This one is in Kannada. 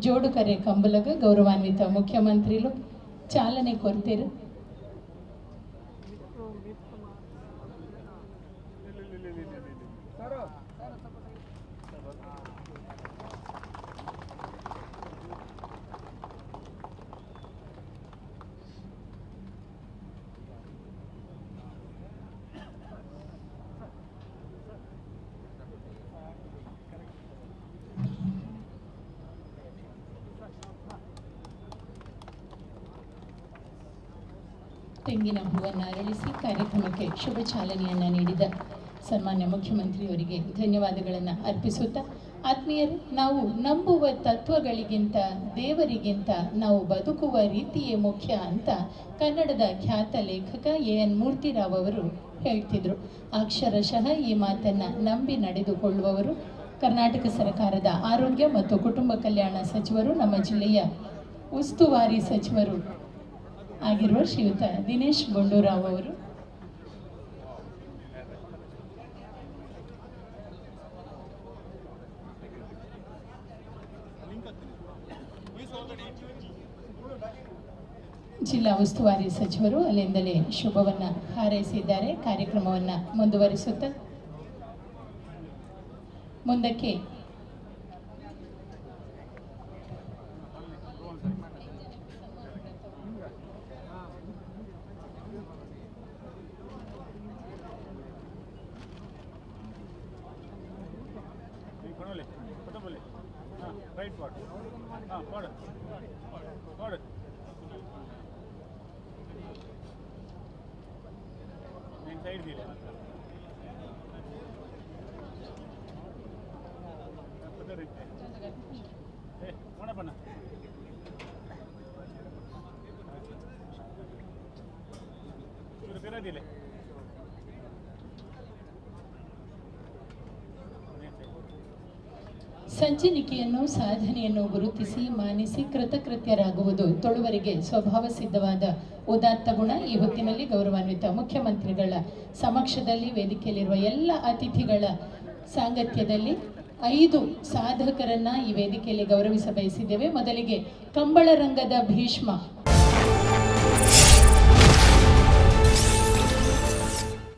ಜೋಡುಕರೆ ಕಂಬಲಗ ಗೌರವಾನ್ವಿತ ಮುಖ್ಯಮಂತ್ರಿಲು ಚಾಲನೆ ಕೊರ್ತೀರು ತೆಂಗಿನ ಹೂವನ್ನು ಅರಳಿಸಿ ಕಾರ್ಯಕ್ರಮಕ್ಕೆ ಶುಭ ಚಾಲನೆಯನ್ನು ನೀಡಿದ ಸನ್ಮಾನ್ಯ ಮುಖ್ಯಮಂತ್ರಿಯವರಿಗೆ ಧನ್ಯವಾದಗಳನ್ನು ಅರ್ಪಿಸುತ್ತಾ ಆತ್ಮೀಯರು, ನಾವು ನಂಬುವ ತತ್ವಗಳಿಗಿಂತ, ದೇವರಿಗಿಂತ ನಾವು ಬದುಕುವ ರೀತಿಯೇ ಮುಖ್ಯ ಅಂತ ಕನ್ನಡದ ಖ್ಯಾತ ಲೇಖಕ ಎ ಎನ್ ಮೂರ್ತಿರಾವ್ ಅವರು ಹೇಳ್ತಿದ್ರು. ಅಕ್ಷರಶಃ ಈ ಮಾತನ್ನು ನಂಬಿ ನಡೆದುಕೊಳ್ಳುವವರು ಕರ್ನಾಟಕ ಸರ್ಕಾರದ ಆರೋಗ್ಯ ಮತ್ತು ಕುಟುಂಬ ಕಲ್ಯಾಣ ಸಚಿವರು, ನಮ್ಮ ಜಿಲ್ಲೆಯ ಉಸ್ತುವಾರಿ ಸಚಿವರು ಆಗಿರುವ ಶ್ರೀಯುತ ದಿನೇಶ್ ಗುಂಡೂರಾವ್ ಅವರು. ಜಿಲ್ಲಾ ಉಸ್ತುವಾರಿ ಸಚಿವರು ಅಲ್ಲಿಂದಲೇ ಶುಭವನ್ನ ಹಾರೈಸಿದ್ದಾರೆ. ಕಾರ್ಯಕ್ರಮವನ್ನು ಮುಂದುವರಿಸುತ್ತ ಮುಂದಕ್ಕೆ ரைட் பாடு ஆ பாடு பாடு నేను సైడ్ తీలే பண்ண பண்ண இவர் பேராதில்லை ಬೇರೆದಿಲ್ಲ ಸಂಜನಿಕೆಯನ್ನು ಸಾಧನೆಯನ್ನು ಗುರುತಿಸಿ, ಮಾನಿಸಿ, ಕೃತಕೃತ್ಯರಾಗುವುದು ತೊಳುವರಿಗೆ ಸ್ವಭಾವ ಸಿದ್ಧವಾದ ಉದಾತ್ತ ಗುಣ ಈ ಹೊತ್ತಿನಲ್ಲಿ ಗೌರವಾನ್ವಿತ ಮುಖ್ಯಮಂತ್ರಿಗಳ ಸಮಕ್ಷದಲ್ಲಿ ವೇದಿಕೆಯಲ್ಲಿರುವ ಎಲ್ಲ ಅತಿಥಿಗಳ ಸಾಂಗತ್ಯದಲ್ಲಿ ಐದು ಸಾಧಕರನ್ನ ಈ ವೇದಿಕೆಯಲ್ಲಿ ಗೌರವಿಸ ಬಯಸಿದ್ದೇವೆ ಮೊದಲಿಗೆ ಕಂಬಳ ರಂಗದ ಭೀಷ್ಮ.